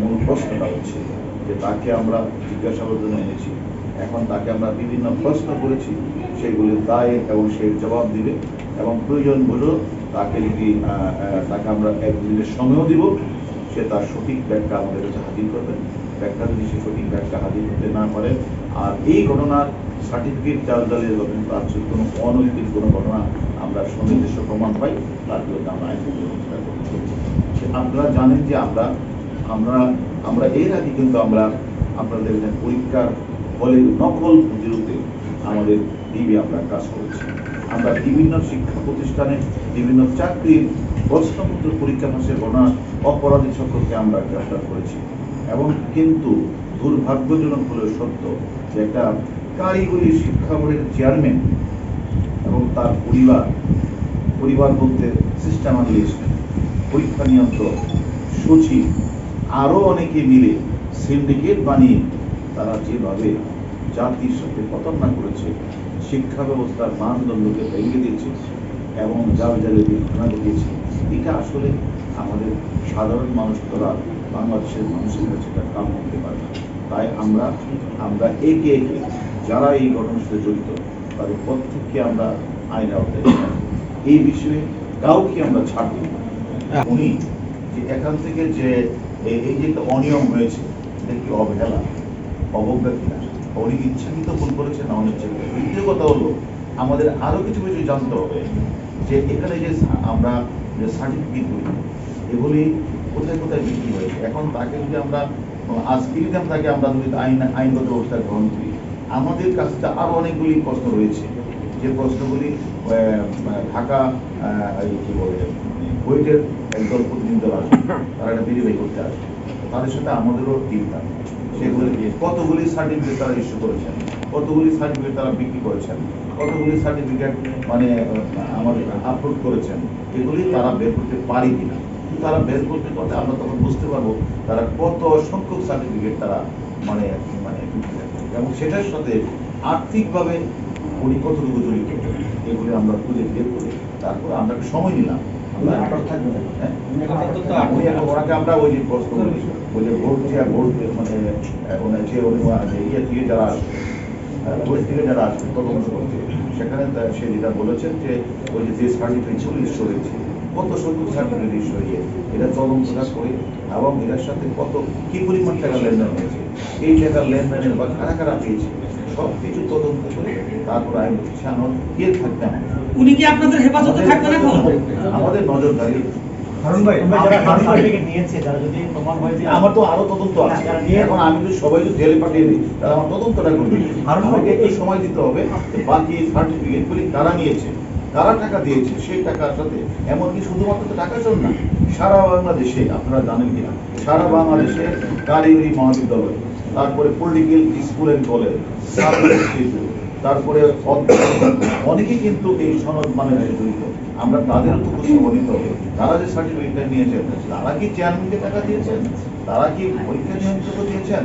মূল প্রশ্নটা হচ্ছে যে তাকে আমরা জিজ্ঞাসাবাদের জন্য এনেছি। এখন তাকে আমরা বিভিন্ন প্রশ্ন করেছি সেগুলির দায় এবং সে জবাব দিবে এবং প্রয়োজন বলে তাকে যদি তাকে আমরা এক দিনের সময়ও দিব, সে তার সঠিক ব্যাখ্যা আমাদের কাছে হাজির করবেন ব্যাখ্যা যদি সে সঠিক ব্যাখ্যা হাজির করতে না পারে, আর এই ঘটনার সার্টিফিকেট চাল যখন তার কোনো অনৈতিক কোনো ঘটনা আমরা সুনির্দিষ্ট প্রমাণ পাই, তার বিরুদ্ধে আমরা আইন ব্যবস্থা আপনারা জানেন যে আমরা আমরা আমরা এর আগে কিন্তু আমরা আপনাদের পরীক্ষার ফলে নকল বিরুদ্ধে আমাদের ডিবি আমরা কাজ করেছি। আমরা বিভিন্ন শিক্ষা প্রতিষ্ঠানে বিভিন্ন চাকরির প্রশ্নপত্র পরীক্ষা ফাঁসের ঘটনা অপরাধী সকলকে আমরা গ্রেফতার করেছি। এবং কিন্তু দুর্ভাগ্যজনক হলেও সত্য যে একটা কারিগরি শিক্ষা বোর্ডের চেয়ারম্যান এবং তার পরিবার পরিবার বলতে সিস্টেম পরীক্ষা নিয়ন্ত্রক, সচিব আরও অনেকে মিলে সিন্ডিকেট বানিয়ে তারা যেভাবে জাতির সাথে প্রতারণা করেছে, শিক্ষা ব্যবস্থার মানদণ্ডকে ভেঙে দিয়েছে এবং জাল জালে ঘটনা ঘটিয়েছে এটা আসলে আমাদের সাধারণ মানুষ দ্বারা বাংলাদেশের মানুষের কাছে এটা কাম করতে পারে না। তাই আমরা আমরা একে একে যারা এই ঘটনার সাথে জড়িত, তাদের প্রত্যেককে আমরা আইন আওতায় এই বিষয়ে কাউকে আমরা ছাড় উনি যে এখান থেকে যে এই এই যে একটা অনিয়ম হয়েছে এটা কি অবহেলা? অবজ্ঞা কিনা? উনি ইচ্ছাকৃত ভুল করেছে? না অনিচ্ছাকৃত? দ্বিতীয় কথা হলো, আমাদের আরও কিছু কিছু জানতে হবে যে এখানে যে আমরা যে সার্টিফিকেটগুলি এগুলি কোথায় কোথায় বিক্রি হয়েছে? এখন তাকে যদি আমরা আজকে যদি তাকে আমরা যদি আইন আইনগত ব্যবস্থা গ্রহণ করি, আমাদের কাছে তো আরও অনেকগুলি প্রশ্ন রয়েছে। যে প্রশ্নগুলি ঢাকা কি বলে কুয়েটের একদল প্রতিনিধি দল আসবে, তারা এটা ভেরিফাই করতে আসবে। তাদের সাথে আমাদেরও টিম থাকবে। সেগুলি কতগুলি সার্টিফিকেট তারা ইস্যু করেছেন, কতগুলি সার্টিফিকেট তারা বিক্রি করেছেন, কতগুলি সার্টিফিকেট মানে আমাদের আপলোড করেছেন, এগুলি তারা বের করতে পারি কিনা? তারা বের করতে করতে আমরা তখন বুঝতে পারব তারা কত সংখ্যক সার্টিফিকেট তারা মানে মানে এবং সেটার সাথে আর্থিকভাবে উনি কতটুকু জড়িত? এগুলি আমরা খুঁজে বের করে তারপরে আমরা সময় নিলাম। আমরা হ্যাঁ? উনি এখন ওনাকে আমরা ওই যে প্রশ্ন ওই যে ভোট যে ভোট মানে ওনার যে ইয়ে থেকে যারা আসবে ওই থেকে যারা আসবে তদন্ত করতে। সেখানে সে যেটা বলেছেন যে ওই যে সার্টিফিকেট হয়েছে কত সংখ্যক সার্টিফিকেট ইস্যু হয়ে এটা করে এবং এটার সাথে কত কি পরিমাণ টাকা লেনদেন হয়েছে? এই টাকার লেনদেনের বা কারা কারা পেয়েছে? সব কিছু তদন্ত করে তারপর আইন শিক্ষানো কে থাকতে হবে উনি কি আপনাদের হেফাজতে থাকবেন এখন? আমাদের নজরদারি হারুন ভাই আমরা আমরা যারা যারা সার্টিফিকেট নিয়েছে তারা যদি প্রমাণ যে আমার তো আরও তদন্ত আছে। এখন আমি যদি সবাই যদি জেলে পাঠিয়ে দিই তাহলে আমার তদন্তটা করবে। আমাকে একটু সময় দিতে হবে বাকি সার্টিফিকেট কারা নিয়েছে কারা টাকা দিয়েছে সেই টাকার সাথে। এমনকি শুধুমাত্র তো টাকার জন্য না সারা বাংলাদেশে আপনারা জানেন কিনা সারা বাংলাদেশে কারিগরি মহাবিদ্যালয় তারপরে পলিটিক্যাল স্কুল অ্যান্ড কলেজ তারপরে অনেকে কিন্তু এই সনদ মানে জড়িত। আমরা তাদের তো খোঁজ তারা যে সার্টিফিকেটটা নিয়েছেন তারা কি চেয়ারম্যানকে টাকা দিয়েছেন? তারা কি পরীক্ষা নিয়ন্ত্রক দিয়েছেন?